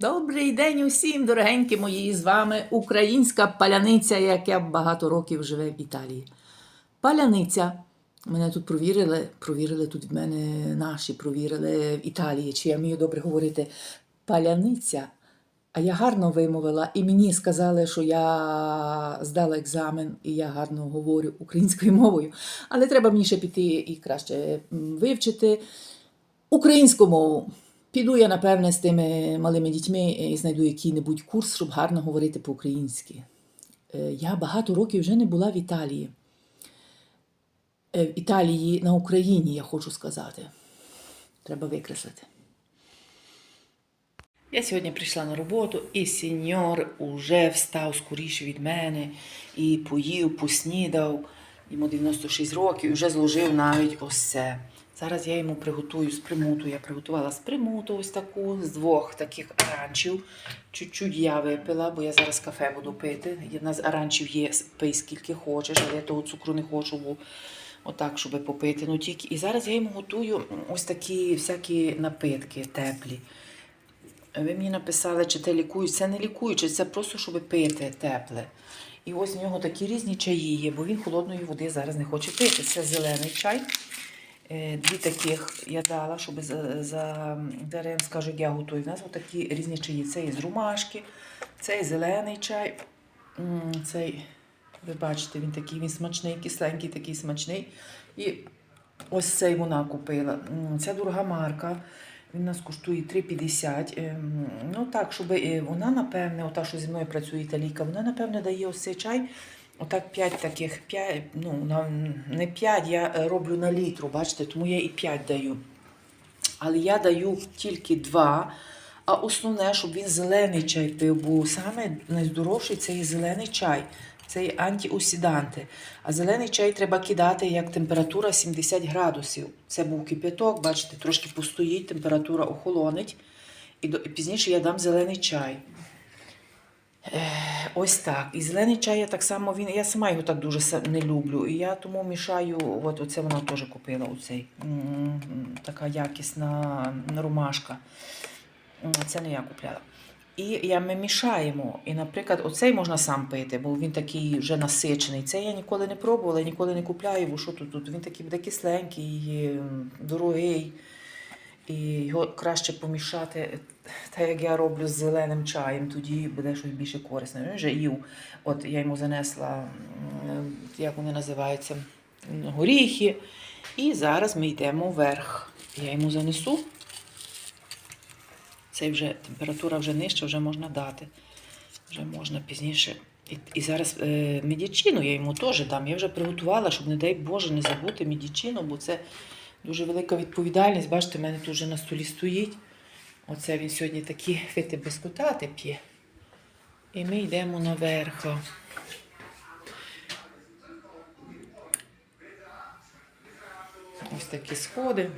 Добрий день усім, дорогенькі мої! З вами українська паляниця, яка багато років живе в Італії. Паляниця. Мене тут провірили, провірили тут в мене наші, провірили в Італії, чи я вмію добре говорити паляниця. А я гарно вимовила, і мені сказали, що я здала екзамен і я гарно говорю українською мовою. Але треба мені ще піти і краще вивчити українську мову. Піду я, напевне, з тими малими дітьми і знайду який-небудь курс, щоб гарно говорити по-українськи. Е, Я багато років вже не була в Італії. Е, В Італії на Україні, я хочу сказати. Треба викреслити. Я сьогодні прийшла на роботу, і сеньор уже встав скоріше від мене і поїв, поснідав. Йому 96 років і вже зложив навіть ось це. Зараз я йому приготую з примуту. Я приготувала з примуту ось таку, з двох таких аранчів. Чуть-чуть я випила, бо я зараз кафе буду пити. У нас аранчів є, пий скільки хочеш, але я того цукру не хочу, бо отак, щоб попити. Ну, тільки... І зараз я йому готую ось такі всякі напитки теплі. Ви мені написали, чи те лікують. Це не лікуюче, це просто, щоб пити тепле. І ось в нього такі різні чаї є, бо він холодної води зараз не хоче пити. Це зелений чай. Е, Дві таких я дала, щоб за, за зараз я вам скажу, як я готую. У нас такі різні чаї. Це із румашки, цей зелений чай. Цей, ви бачите, він такий він смачний, кисленький, такий смачний. І ось цей вона купила. Це дорога марка. Він нас коштує 3,50. Ем, Ну так, щоб е, вона, напевне, ота, що зі мною працює італійка, вона, напевне, дає ось цей чай. Отак 5 таких, 5, ну, не 5, я е, роблю на літру, бачите, тому я і 5 даю. Але я даю тільки 2. А основне, щоб він зелений чай пив, бо саме найздоровший це і зелений чай. Це і антиосіданти. А зелений чай треба кидати, як температура 70 градусів. Це був кипяток, бачите, трошки постоїть, температура охолонить. І пізніше я дам зелений чай. Е, ось так. І зелений чай я так само він. Я сама його так дуже не люблю. І я тому мішаю, от оце вона теж купила оцей. Така якісна ромашка. Це не я купляла. І я, ми мішаємо. І, наприклад, оцей можна сам пити, бо він такий вже насичений. Цей я ніколи не пробувала, ніколи не купляю, бо що тут? тут? Він такий буде кисленький, дорогий. І його краще помішати, так як я роблю з зеленим чаєм, тоді буде щось більше корисне. Він вже їв. От я йому занесла, як вони називаються, горіхи. І зараз ми йдемо вверх. Я йому занесу. Цей вже температура вже нижча, вже можна дати. Вже можна пізніше. І, і зараз е, медічину я йому теж дам. Я вже приготувала, щоб, не дай Боже, не забути медічину, бо це дуже велика відповідальність. Бачите, в мене тут вже на столі стоїть. Оце він сьогодні такі фити безкутати п'є. І ми йдемо наверх. Ось такі сходи.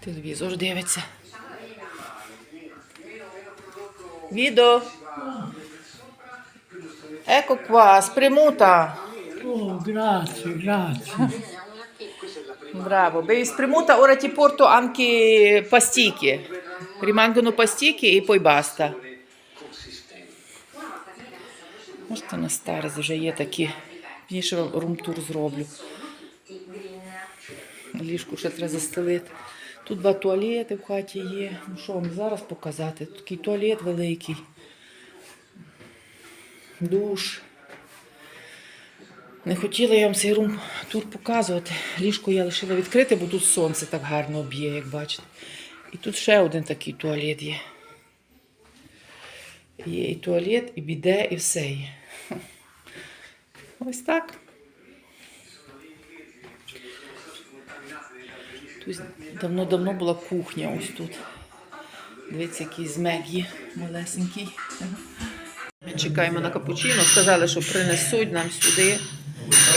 Телевізор дивиться. Відо. Еко qua, spremuta. Oh, grazie, grazie. Bravo, bevi spremuta, ora ti porto anche pasticche. Rimangono pasticche e poi basta. Можете на старість вже є такі. Пізніше румтур зроблю. Ліжку ще треба застелити. Тут два туалети в хаті є. Ну що вам зараз показати? Тут такий туалет великий. Душ. Не хотіла я вам цей рум тут показувати. Ліжко я лишила відкрите, бо тут сонце так гарно б'є, як бачите. І тут ще один такий туалет є. Є і туалет, і біде, і все є. Ось так. Тут давно-давно була кухня ось тут. Дивіться, який змек є малесенький. Ми чекаємо на капучино. Сказали, що принесуть нам сюди.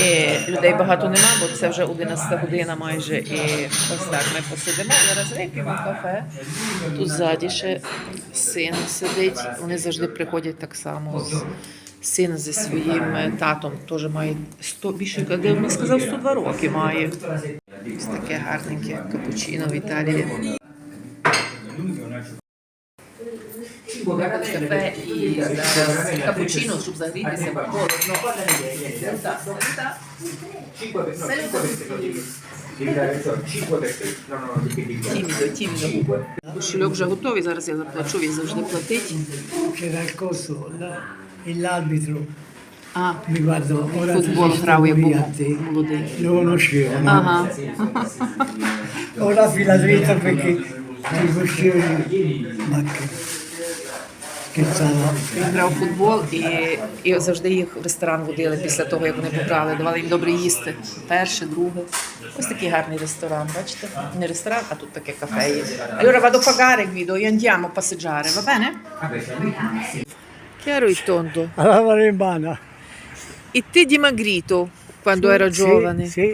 І людей багато нема, бо це вже 11 година майже. І ось так ми посидимо. Зараз вип'ємо кафе. Тут ззаді ще син сидить. Вони завжди приходять так само син зі своїм татом теж має 100, більше, де він сказав, 102 роки має. Ось таке гарненьке капучино в Італії. Кафе і зараз капучино, щоб загрітися, бо холодно. Тімідо, тімідо. Кошельок вже готовий, зараз я заплачу, він завжди платить. C'era il coso là, e l'arbitro А, mi guardò, ora tu футбол sei грав, я stato був qui a te. молодий. Lo conoscevo, no? Ага. Ora fila dritta perché ti conoscevo, ma che, che stava. Він грав футбол і, і завжди їх в ресторан водили після того, як вони пограли. Давали їм добре їсти. Перше, друге. Ось такий гарний ресторан, бачите? Не ресторан, а тут таке кафе є. Allora vado a pagare Guido e andiamo a passeggiare, va bene? Chiaro e tondo. Alla Varembana. E te dimagrito quando ero giovane? Sì,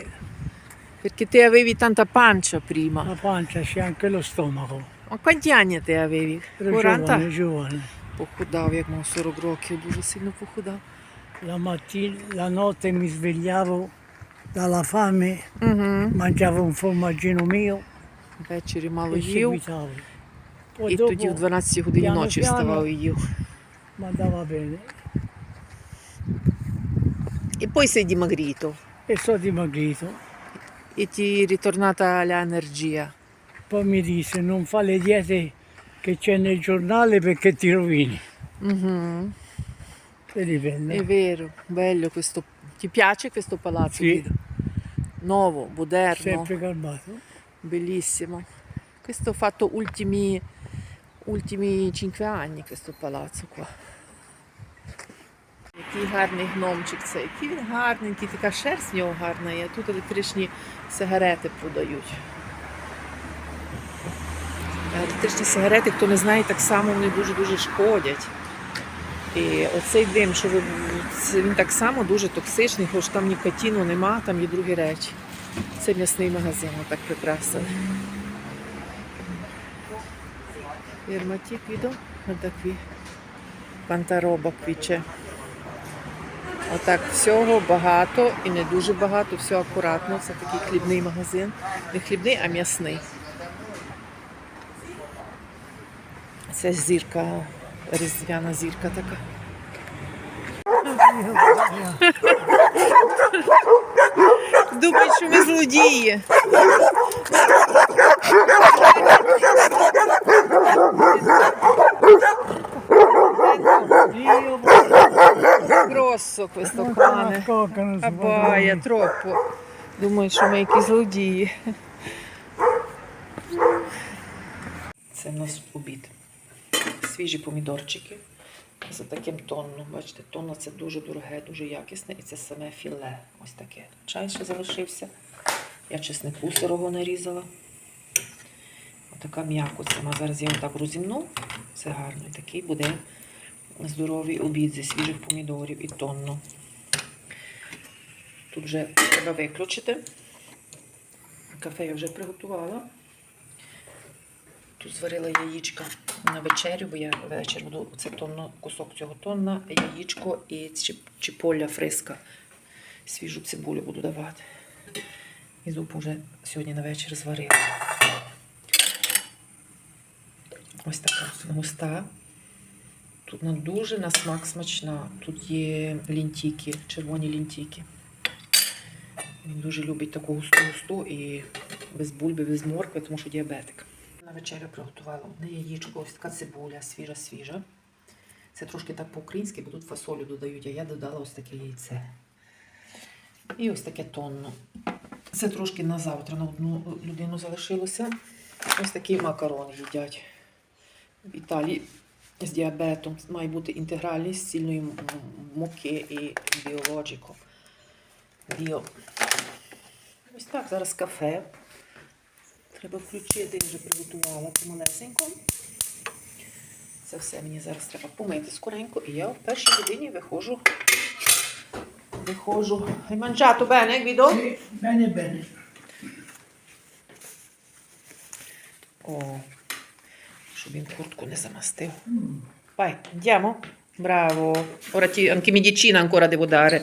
Perché te avevi tanta pancia prima. la pancia, c'è anche lo stomaco. Ma quanti anni te avevi? 40? giovane, giovane. Похудав, як мав 40 років, дуже сильно похудав. La mattina, la notte mi svegliavo dalla fame, Угу. mangiavo un formaggino mio Ввечері мало e їв, seguitavo. Poi і тоді в dopo 12 годині piano ночі piano вставав і їв. mi andava bene. І poi sei dimagrito. E sono dimagrito. І ti è ritornata l'energia. Poi mi disse non fa le diete che c'è nel giornale perché ti rovini. Угу. Vedi bella? È vero, bello questo. Ti piace questo palazzo? Sì. Nuovo, moderno, Sempre calmato. bellissimo. Questo ho fatto ultimi, ultimi 5 anni questo palazzo qua. Який гарний гномчик це, який він гарненький, така шерсть в нього гарна є. Тут електричні сигарети продають. Електричні сигарети, хто не знає, так само вони дуже-дуже шкодять. І оцей дим, що ви, він так само дуже токсичний, хоч там нікотину нема, там є другі речі. Це м'ясний магазин, отак прикрасили. Qui. Quanta roba qui c'è. Отак всього багато і не дуже багато, все акуратно. Це такий хлібний магазин. Не хлібний, а м'ясний. Це зірка, різдвяна зірка така. Думають, що ми злодії. Conosco, non Абая, тропо. Думаю, що ми якісь злодії. Це в нас обід. Свіжі помідорчики. За таким тонном. Бачите, тонно це дуже дороге, дуже якісне. І це саме філе. Ось таке. Чай ще залишився. Я чеснику сирого нарізала. Отака м'якость. Вона зараз я отак розімну. Це гарно. І такий буде здоровий обід зі свіжих помідорів і тонно. Тут вже треба виключити. Кафе я вже приготувала. Тут зварила яєчка на вечерю, бо я вечір буду це тонно, кусок цього тонна, яєчко і чіп- чіполя фриска. Свіжу цибулю буду давати. І зупу вже сьогодні на вечір зварила. Ось така густа. Тут вона дуже на смак смачна. Тут є лінтіки, червоні лінтіки. Він дуже любить таку густу густу і без бульби, без моркви, тому що діабетик. На вечерю приготувала одне яєчко, ось така цибуля, свіжа, свіжа. Це трошки так по-українськи, бо тут фасолю додають, а я додала ось таке яйце. І ось таке тонно. Це трошки на завтра на одну людину залишилося. Ось такий макарон їдять. В Італії з діабетом має бути інтегральність цільної м- м- муки і біологіко. Біо. Ось так, зараз кафе. Треба включити, я вже приготувала помалесенько. Це все мені зараз треба помити скоренько. І я в першій годині виходжу. Виходжу. Hai mangiato bene, Guido? Bene, bene. О, щоб він куртку не замастив. Vai, andiamo? Bravo. Ora ti, anche medicina ancora devo dare.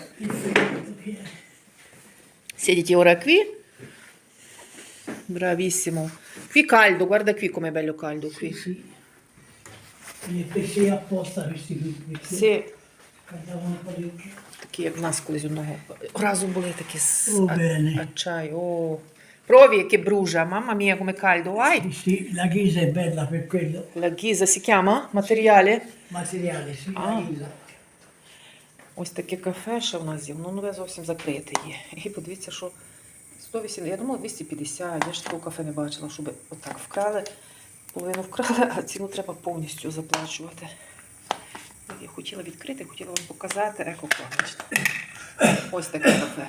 Siediti ora qui. Bravissimo. Qui caldo, guarda qui com'è bello caldo qui. Sì. Li pesci apposta questi qui, Sì, caldavano parecchio. такі як в нас колись одного разу були такі з О, бене. а чай. Provi che brucia, mamma mia come caldo. Vai. Sì, sì, la ghisa è bella per quello. La ghisa si chiama? Materiale? Materiale, sì, Ah. la ghisa. Ось таке кафе ще в нас є, воно нове зовсім закрите є. І подивіться, що 180, я думала 250, я ж такого кафе не бачила, щоб отак вкрали, половину вкрали, а ціну треба повністю заплачувати. Я хотіла відкрити, хотіла вам показати еко-клавочку. Ось таке кафе.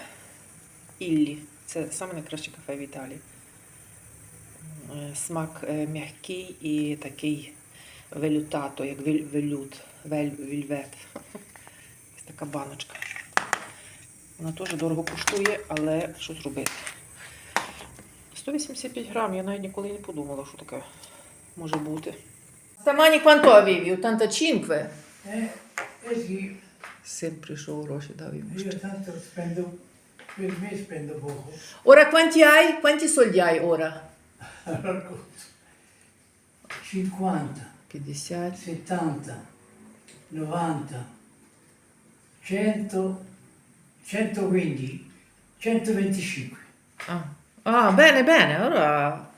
Іллі. Це саме найкраще кафе в Італії. Е, Смак е, м'який і такий велютато, як велют, вель, вільвет. Ось така баночка. Вона теж дорого коштує, але що зробити? 185 грам, я навіть ніколи не подумала, що таке може бути. 85? Eh, eh sì, Син прийшов, гроші дав йому. poco. Ora quanti hai? Quanti soldi hai ora? 50, 50. 70, 90, 100, 120, 125. Ah. Ah, bene, bene, allora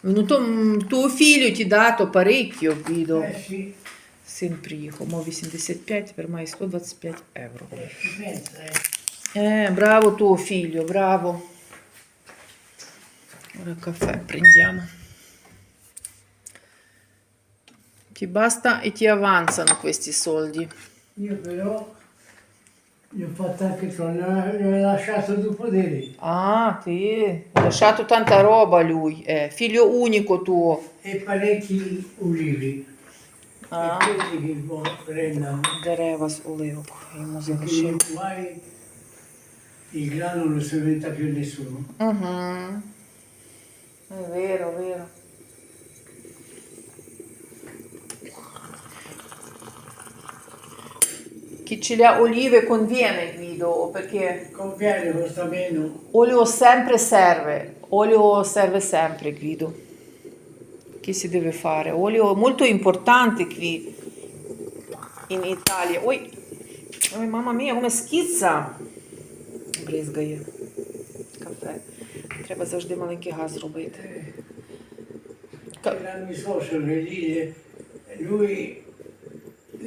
venuto, tuo figlio ti ha dato parecchio, Guido. Eh sì. Sempre io, 85 per me 125 euro. Eh, eh, eh. eh, bravo tuo figlio, bravo. Ora il caffè prendiamo. Ti basta e ti avanzano questi soldi. Io però gli ho fatto anche tornare, gli ho lasciato due poderi Ah, sì. Ha lasciato tanta roba lui. Eh, figlio unico tuo. e parecchi ulivi. Ah. E quelli che vo- prendono, Дерева з оливок йому perché guai il grano non si inventa più nessuno. Угу. È vero, vero. Chi ce le ha olive conviene, Guido, perché Conviene, costa meno. olio sempre serve. Olio serve sempre, Guido. Che si deve fare? Olio molto importante qui in Italia. Ой, ой, mamma mia, come schizza. Бризгає кафе. Треба завжди маленький газ робити. Ca- Erano i social che lì, lui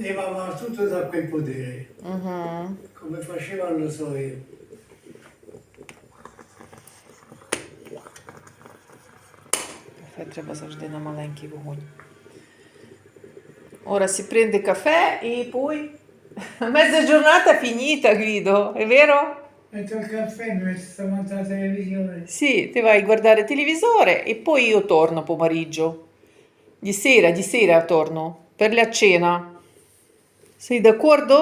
levava tutto da quel podere. Угу. Come faceva non lo so io. Кафе треба завжди на маленький вогонь. Ora si prende caffè e poi mezza giornata finita, Guido, è vero? Metto il caffè, mi metto davanti alla televisione. Sì, ti vai a guardare televisore e poi io torno pomeriggio. Di sera, di sera torno per la cena. Sei d'accordo?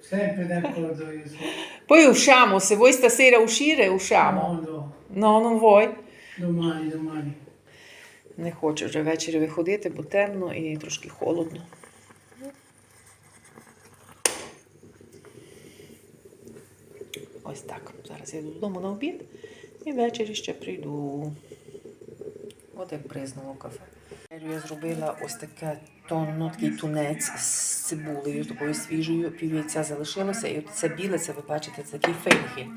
Sempre d'accordo io. sono. Poi usciamo, se vuoi stasera uscire, usciamo. No, no, No, non vuoi? domani, domani. Не хочу вже ввечері виходити, бо темно і трошки холодно. Ось так. Зараз я йду додому на обід і ввечері ще прийду. От як бризнуло кафе. Я зробила ось таке тонно, такий тунець з цибулею, такою свіжою, пів'яйця залишилося. І от це біле, це ви бачите, це такий фенхель.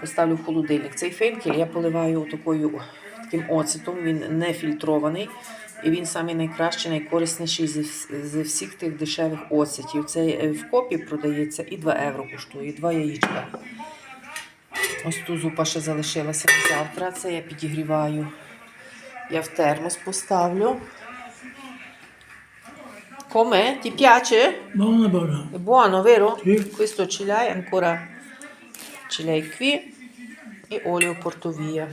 Поставлю в холодильник. Цей фенхель я поливаю такою, таким оцетом, він не фільтрований. І він самий найкращий, найкорисніший вс- всіх тих дешевих оцетів. Це е, в копі продається і 2 євро коштує, і 2 яєчка. Ось тут зупа ще залишилася на завтра. Це я підігріваю. Я в термос поставлю. Com'è? Ti piace? Buona, buona. È buono, vero? Sì. Questo ce l'hai ancora? Ce l'hai qui. E olio porto via.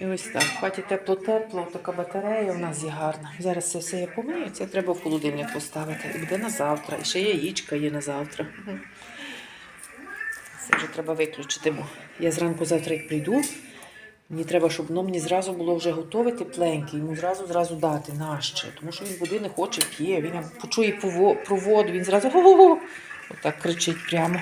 І ось так. В хаті тепло-тепло, така батарея у нас є гарна. Зараз це все я помию, це треба в холодильник поставити. І буде на завтра. І ще яєчка є на завтра. Це вже треба виключити, бо я зранку завтра як прийду, Мені треба, щоб воно мені зразу було вже готове, тепленьке, йому зразу зразу дати наще. Тому що він води не хоче, п'є. Він почує про воду, він зразу го-го-го. Отак кричить прямо.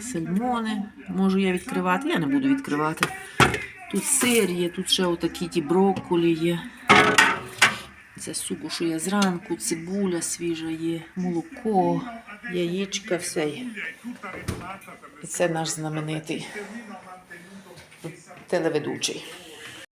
Сальмони. Можу я відкривати, я не буду відкривати. Тут сир є, тут ще отакі ті брокколі є. Це суку, що є зранку, цибуля свіжа є, молоко, яєчка, все. І це наш знаменитий телеведучий.